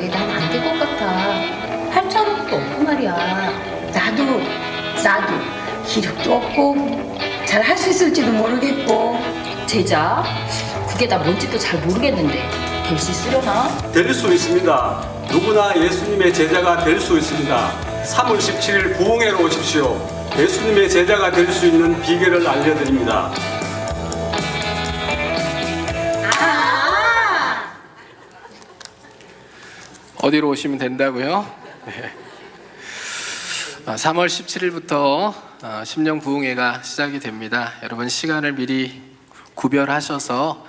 근데 난안 될 것 같아. 할 자격도 없고 말이야. 나도 나도 기력도 없고 잘 할 수 있을지도 모르겠고 제자? 그게 다 뭔지도 잘 모르겠는데 될 수 있으려나? 될 수 있습니다. 누구나 예수님의 제자가 될 수 있습니다. 3월 17일 부흥회로 오십시오. 예수님의 제자가 될 수 있는 비결을 알려드립니다. 어디로 오시면 된다고요? 네. 아, 3월 17일부터 아, 심령 부흥회가 시작이 됩니다. 여러분 시간을 미리 구별하셔서